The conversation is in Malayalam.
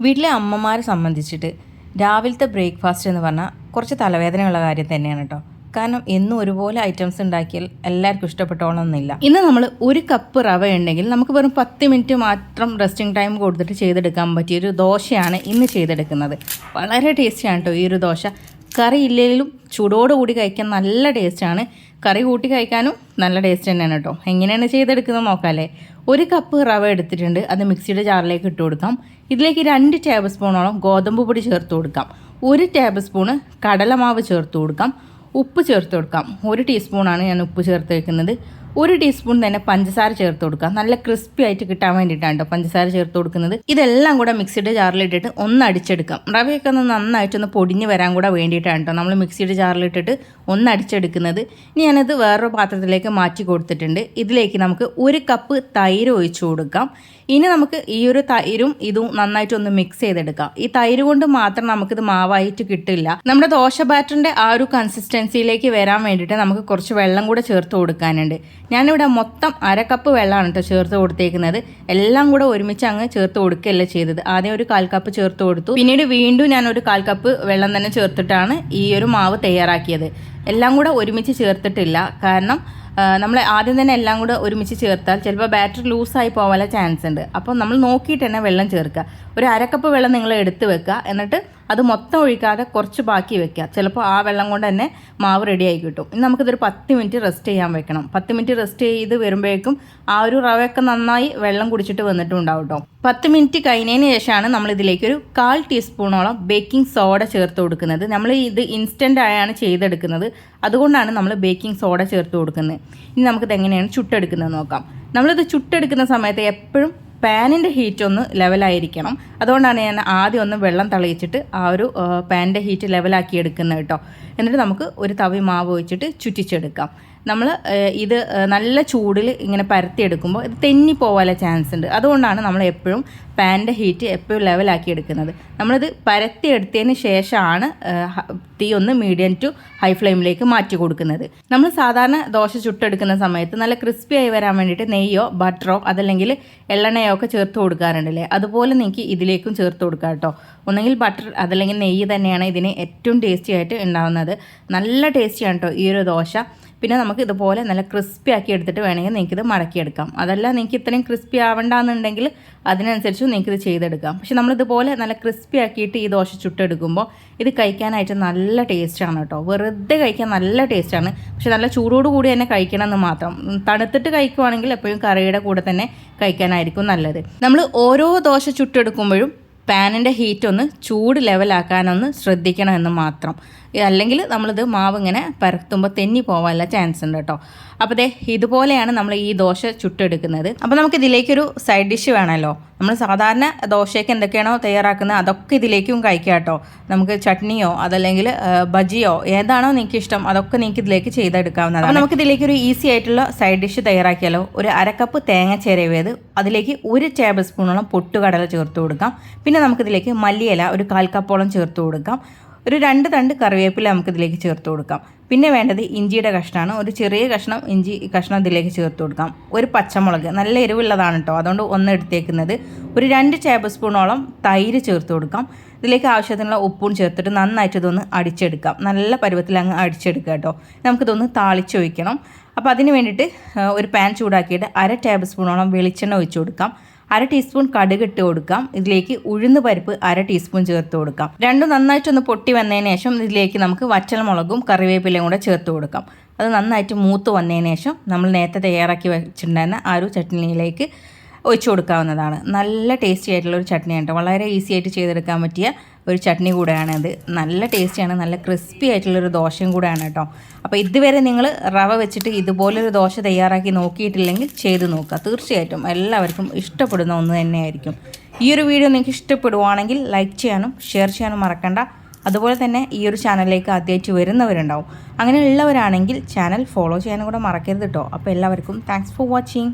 വീട്ടിലെ അമ്മമാരെ സംബന്ധിച്ചിട്ട് രാവിലത്തെ ബ്രേക്ക്ഫാസ്റ്റ് എന്ന് പറഞ്ഞാൽ കുറച്ച് തലവേദനയുള്ള കാര്യം തന്നെയാണ് കേട്ടോ കാരണം എന്നും ഒരുപോലെ ഐറ്റംസ് ഉണ്ടാക്കിയാൽ എല്ലാവർക്കും ഇഷ്ടപ്പെട്ടോണമെന്നില്ല ഇന്ന് നമ്മൾ ഒരു കപ്പ് റവ ഉണ്ടെങ്കിൽ നമുക്ക് വെറും പത്ത് മിനിറ്റ് മാത്രം റെസ്റ്റിംഗ് ടൈം കൊടുത്തിട്ട് ചെയ്തെടുക്കാൻ പറ്റിയ ഒരു ദോശയാണ് ഇന്ന് ചെയ്തെടുക്കുന്നത്. വളരെ ടേസ്റ്റിയാണ് കേട്ടോ ഈ ഒരു ദോശ. കറി ഇല്ലെങ്കിലും ചൂടോടുകൂടി കഴിക്കാൻ നല്ല ടേസ്റ്റാണ് കറി കൂട്ടി കഴിക്കാനും നല്ല ടേസ്റ്റ് തന്നെയാണ് കേട്ടോ എങ്ങനെയാണ് ചെയ്തെടുക്കുന്നത് നോക്കാമല്ലേ ഒരു കപ്പ് റവ എടുത്തിട്ടുണ്ട്. അത് മിക്സിയുടെ ജാറിലേക്ക് ഇട്ട് കൊടുക്കാം. ഇതിലേക്ക് രണ്ട് ടേബിൾ സ്പൂണോളം ഗോതമ്പ് പൊടി ചേർത്ത് കൊടുക്കാം. ഒരു ടേബിൾ സ്പൂണ് കടലമാവ് ചേർത്ത് കൊടുക്കാം. ഉപ്പ് ചേർത്ത് കൊടുക്കാം. ഒരു ടീസ്പൂണാണ് ഞാൻ ഉപ്പ് ചേർത്ത് വെക്കുന്നത്. ഒരു ടീസ്പൂൺ തന്നെ പഞ്ചസാര ചേർത്ത് കൊടുക്കുക. നല്ല ക്രിസ്പി ആയിട്ട് കിട്ടാൻ വേണ്ടിയിട്ടാണ് കേട്ടോ പഞ്ചസാര ചേർത്ത് കൊടുക്കുന്നത്. ഇതെല്ലാം കൂടെ മിക്സിയുടെ ജാറിലിട്ടിട്ട് ഒന്ന് അടിച്ചെടുക്കാം. റവയൊക്കെ ഒന്ന് നന്നായിട്ടൊന്ന് പൊടിഞ്ഞ് വരാൻ കൂടെ വേണ്ടിയിട്ടാണ് കേട്ടോ നമ്മൾ മിക്സിയുടെ ജാറിലിട്ടിട്ട് ഒന്ന് അടിച്ചെടുക്കുന്നത്. ഇനി ഞാനത് വേറൊരു പാത്രത്തിലേക്ക് മാറ്റി കൊടുത്തിട്ടുണ്ട്. ഇതിലേക്ക് നമുക്ക് ഒരു കപ്പ് തൈര് ഒഴിച്ചു കൊടുക്കാം. ഇനി നമുക്ക് ഈ ഒരു തൈരും ഇതും നന്നായിട്ടൊന്ന് മിക്സ് ചെയ്തെടുക്കാം. ഈ തൈര് കൊണ്ട് മാത്രം നമുക്കിത് മാവായിട്ട് കിട്ടില്ല. നമ്മുടെ ദോശ ബാറ്ററിന്റെ ആ ഒരു കൺസിസ്റ്റൻസിയിലേക്ക് വരാൻ വേണ്ടിയിട്ട് നമുക്ക് കുറച്ച് വെള്ളം കൂടെ ചേർത്ത് കൊടുക്കാനുണ്ട്. ഞാനിവിടെ മൊത്തം അര കപ്പ് വെള്ളമാണ് കേട്ടോ ചേർത്ത് കൊടുത്തേക്കുന്നത്. എല്ലാം കൂടെ ഒരുമിച്ച് അങ്ങ് ചേർത്ത് കൊടുക്കുകയല്ല ചെയ്തത്. ആദ്യം ഒരു കാൽ കപ്പ് ചേർത്ത് കൊടുത്തു. പിന്നീട് വീണ്ടും ഞാൻ ഒരു കാൽ കപ്പ് വെള്ളം തന്നെ ചേർത്തിട്ടാണ് ഈ ഒരു മാവ് തയ്യാറാക്കിയത്. എല്ലാം കൂടെ ഒരുമിച്ച് ചേർത്തിട്ടില്ല. കാരണം നമ്മൾ ആദ്യം തന്നെ എല്ലാം കൂടെ ഒരുമിച്ച് ചേർത്താൽ ചിലപ്പോൾ ബാറ്ററി ലൂസായി പോകാനുള്ള ചാൻസ് ഉണ്ട്. അപ്പോൾ നമ്മൾ നോക്കിയിട്ട് തന്നെ വെള്ളം ചേർക്കുക. ഒരു അരക്കപ്പ് വെള്ളം നിങ്ങൾ എടുത്ത് വെക്കുക. എന്നിട്ട് അത് മൊത്തം ഒഴിക്കാതെ കുറച്ച് ബാക്കി വെക്കുക. ചിലപ്പോൾ ആ വെള്ളം കൊണ്ട് തന്നെ മാവ് റെഡി ആയി കിട്ടും. ഇനി നമുക്കിതൊരു പത്ത് മിനിറ്റ് റെസ്റ്റ് ചെയ്യാൻ വെക്കണം. പത്ത് മിനിറ്റ് റെസ്റ്റ് ചെയ്ത് വരുമ്പോഴേക്കും ആ ഒരു റവയൊക്കെ നന്നായി വെള്ളം കുടിച്ചിട്ട് വന്നിട്ടുണ്ടാവും കേട്ടോ പത്ത് മിനിറ്റ് കഴിഞ്ഞതിന് ശേഷമാണ് നമ്മൾ ഇതിലേക്ക് ഒരു കാൽ ടീസ്പൂണോളം ബേക്കിംഗ് സോഡ ചേർത്ത് കൊടുക്കുന്നത്. നമ്മൾ ഇത് ഇൻസ്റ്റന്റ് ആയാണ് ചെയ്തെടുക്കുന്നത്. അതുകൊണ്ടാണ് നമ്മൾ ബേക്കിംഗ് സോഡ ചേർത്ത് കൊടുക്കുന്നത്. ഇനി നമുക്കിത് എങ്ങനെയാണ് ചുട്ടെടുക്കുന്നത് നോക്കാം. നമ്മളിത് ചുട്ടെടുക്കുന്ന സമയത്ത് എപ്പോഴും പാനിന്റെ ഹീറ്റ് ഒന്ന് ലെവലായിരിക്കണം അതുകൊണ്ടാണ് ഞാൻ ആദ്യം ഒന്ന് വെള്ളം തളിയിച്ചിട്ട് ആ ഒരു പാനിന്റെ ഹീറ്റ് ലെവലാക്കി എടുക്കുന്നത് കേട്ടോ. എന്നിട്ട് നമുക്ക് ഒരു തവി മാവ് വെച്ചിട്ട് ചുറ്റിച്ചെടുക്കാം. നമ്മൾ ഇത് നല്ല ചൂടിൽ ഇങ്ങനെ പരത്തിയെടുക്കുമ്പോൾ ഇത് തെന്നി പോകാനുള്ള ചാൻസ് ഉണ്ട്. അതുകൊണ്ടാണ് നമ്മൾ എപ്പോഴും പാനിന്റെ ഹീറ്റ് എപ്പോഴും ലെവലാക്കി എടുക്കുന്നത്. നമ്മളിത് പരത്തിയെടുത്തതിന് ശേഷമാണ് തീ ഒന്ന് മീഡിയം ടു ഹൈ ഫ്ലെയിമിലേക്ക് മാറ്റി കൊടുക്കുന്നത്. നമ്മൾ സാധാരണ ദോശ ചുട്ടെടുക്കുന്ന സമയത്ത് നല്ല ക്രിസ്പി ആയി വരാൻ വേണ്ടിയിട്ട് നെയ്യോ ബട്ടറോ അതല്ലെങ്കിൽ എള്ളെണ്ണയോ ഒക്കെ ചേർത്ത് കൊടുക്കാറുണ്ടല്ലേ? അതുപോലെ നിങ്ങൾക്ക് ഇതിലേക്കും ചേർത്ത് കൊടുക്കാം കേട്ടോ. ഒന്നെങ്കിൽ ബട്ടർ അതല്ലെങ്കിൽ നെയ്യ് തന്നെയാണ് ഇതിന് ഏറ്റവും ടേസ്റ്റി ആയിട്ട് ഉണ്ടാകുന്നത് നല്ല ടേസ്റ്റിയാണ് കേട്ടോ ഈ ഒരു ദോശ. പിന്നെ നമുക്ക് ഇതുപോലെ നല്ല ക്രിസ്പി ആക്കി എടുത്തിട്ട് വേണമെങ്കിൽ നിങ്ങൾക്ക് ഇത് മടക്കിയെടുക്കാം. അതല്ല നിങ്ങൾക്ക് ഇത്രയും ക്രിസ്പി ആവണ്ടെന്നുണ്ടെങ്കിൽ അതിനനുസരിച്ച് നിങ്ങൾക്ക് ഇത് ചെയ്തെടുക്കാം. പക്ഷെ നമ്മളിതുപോലെ നല്ല ക്രിസ്പി ആക്കിയിട്ട് ഈ ദോശ ചുട്ടെടുക്കുമ്പോൾ ഇത് കഴിക്കാനായിട്ട് നല്ല ടേസ്റ്റാണ് കേട്ടോ. വെറുതെ കഴിക്കാൻ നല്ല ടേസ്റ്റാണ്. പക്ഷെ നല്ല ചൂടോട് കൂടി തന്നെ കഴിക്കണമെന്ന് മാത്രം. തണുത്തിട്ട് കഴിക്കുവാണെങ്കിൽ എപ്പോഴും കറിയുടെ കൂടെ തന്നെ കഴിക്കാനായിരിക്കും നല്ലത്. നമ്മൾ ഓരോ ദോശ ചുട്ടെടുക്കുമ്പോഴും പാനിന്റെ ഹീറ്റ് ഒന്ന് ചൂട് ലെവലാക്കാനൊന്ന് ശ്രദ്ധിക്കണമെന്ന് മാത്രം. അല്ലെങ്കിൽ നമ്മളിത് മാവ് ഇങ്ങനെ പരത്തുമ്പോൾ തെന്നി പോകാനുള്ള ചാൻസ് ഉണ്ട് കേട്ടോ അപ്പോൾ ദേ ഇതുപോലെയാണ് നമ്മൾ ഈ ദോശ ചുട്ടെടുക്കുന്നത്. അപ്പോൾ നമുക്ക് ഇതിലേക്കൊരു സൈഡ് ഡിഷ് വേണമല്ലോ നമ്മൾ സാധാരണ ദോശയ്ക്ക് എന്തൊക്കെയാണോ തയ്യാറാക്കുന്നത് അതൊക്കെ ഇതിലേക്കും കഴിക്കാം കേട്ടോ നമുക്ക് ചട്നിയോ അതല്ലെങ്കിൽ ബജിയോ ഏതാണോ നിങ്ങൾക്ക് ഇഷ്ടം അതൊക്കെ നിങ്ങൾക്ക് ഇതിലേക്ക് ചെയ്തെടുക്കാവുന്നതാണ്. അപ്പോൾ നമുക്ക് ഇതിലേക്ക് ഒരു ഈസി ആയിട്ടുള്ള സൈഡ് ഡിഷ് തയ്യാറാക്കിയാലോ. ഒരു അരക്കപ്പ് തേങ്ങ ചിരവിയത്. അതിലേക്ക് ഒരു ടേബിൾ സ്പൂണോളം പൊട്ടുകടല ചേർത്ത് കൊടുക്കാം. പിന്നെ നമുക്കിതിലേക്ക് മല്ലിയില ഒരു കാൽ കപ്പോളം ചേർത്ത് കൊടുക്കാം. ഒരു രണ്ട് തണ്ട് കറിവേപ്പില നമുക്ക് ഇതിലേക്ക് ചേർത്ത് കൊടുക്കാം. പിന്നെ വേണ്ടത് ഇഞ്ചിയുടെ കഷ്ണമാണ് ഒരു ചെറിയ കഷ്ണം ഇഞ്ചി കഷ്ണം ഇതിലേക്ക് ചേർത്ത് കൊടുക്കാം. ഒരു പച്ചമുളക് നല്ല എരിവുള്ളതാണ് കേട്ടോ അതുകൊണ്ട് ഒന്ന് എടുത്തേക്കുന്നത് ഒരു രണ്ട് ടേബിൾ സ്പൂണോളം തൈര് ചേർത്ത് കൊടുക്കാം. ഇതിലേക്ക് ആവശ്യത്തിനുള്ള ഉപ്പും ചേർത്തിട്ട് നന്നായിട്ട് ഇതൊന്ന് അടിച്ചെടുക്കാം. നല്ല പരുവത്തിൽ അങ്ങ് അടിച്ചെടുക്കുക കേട്ടോ നമുക്കിതൊന്ന് താളിച്ചൊഴിക്കണം അപ്പോൾ അതിന് വേണ്ടിയിട്ട് ഒരു പാൻ ചൂടാക്കിയിട്ട് അര ടേബിൾ സ്പൂണോളം വെളിച്ചെണ്ണ ഒഴിച്ചു കൊടുക്കാം. അര ടീസ്പൂൺ കടുക് ഇട്ട് കൊടുക്കാം. ഇതിലേക്ക് ഉഴുന്ന് പരിപ്പ് അര ടീസ്പൂൺ ചേർത്ത് കൊടുക്കാം. രണ്ടും നന്നായിട്ടൊന്ന് പൊട്ടി വന്നതിന് ശേഷം ഇതിലേക്ക് നമുക്ക് വച്ചൽമുളകും കറിവേപ്പിലയും കൂടെ ചേർത്ത് കൊടുക്കാം. അത് നന്നായിട്ട് മൂത്ത് വന്നതിന് ശേഷം നമ്മൾ നേരത്തെ തയ്യാറാക്കി വെച്ചിട്ടുണ്ടായിരുന്ന ആ ഒരു ചട്നിയിലേക്ക് ഒഴിച്ചു കൊടുക്കാവുന്നതാണ്. നല്ല ടേസ്റ്റി ആയിട്ടുള്ള ഒരു ചട്നിയാണ് വളരെ ഈസി ആയിട്ട് ചെയ്തെടുക്കാൻ പറ്റിയ ഒരു ചട്നി കൂടെയാണ് ഇത് നല്ല ടേസ്റ്റിയാണ് നല്ല ക്രിസ്പി ആയിട്ടുള്ളൊരു ദോശയും കൂടെയാണ് കേട്ടോ. അപ്പോൾ ഇതുവരെ നിങ്ങൾ റവ വെച്ചിട്ട് ഇതുപോലൊരു ദോശ തയ്യാറാക്കി നോക്കിയിട്ടില്ലെങ്കിൽ ചെയ്ത് നോക്കുക. തീർച്ചയായിട്ടും എല്ലാവർക്കും ഇഷ്ടപ്പെടുന്ന ഒന്ന് തന്നെയായിരിക്കും. ഈ ഒരു വീഡിയോ നിങ്ങൾക്ക് ഇഷ്ടപ്പെടുവാണെങ്കിൽ ലൈക്ക് ചെയ്യാനും ഷെയർ ചെയ്യാനും മറക്കണ്ട. അതുപോലെ തന്നെ ഈ ഒരു ചാനലിലേക്ക് ആദ്യമായിട്ട് വരുന്നവരുണ്ടാവും. അങ്ങനെയുള്ളവരാണെങ്കിൽ ചാനൽ ഫോളോ ചെയ്യാനും കൂടെ മറക്കരുത് കേട്ടോ. അപ്പോൾ എല്ലാവർക്കും താങ്ക്സ് ഫോർ വാച്ചിങ്